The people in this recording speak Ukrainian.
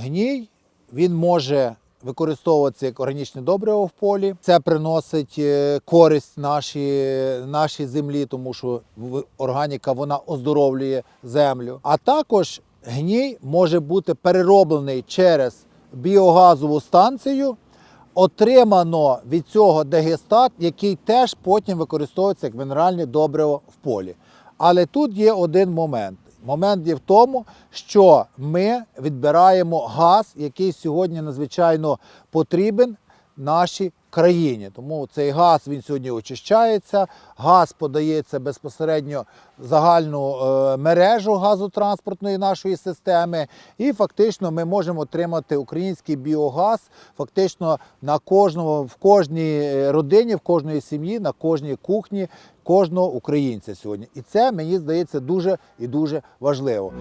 гній він може використовуватися як органічне добриво в полі. Це приносить е, користь нашій, нашій землі, тому що органіка вона оздоровлює землю. А також гній може бути перероблений через біогазову станцію. Отримано від цього дегестат, який теж потім використовується як мінеральне добриво в полі. Але тут є один момент. Момент є в тому, що ми відбираємо газ, який сьогодні надзвичайно потрібен нашій країні. Тому цей газ він сьогодні очищається. Газ подається безпосередньо в загальну е, мережу газотранспортної нашої системи. І фактично ми можемо отримати український біогаз фактично на кожному, в кожній е, родині, в кожної сім'ї, на кожній кухні кожного українця сьогодні. І це мені здається дуже і дуже важливо.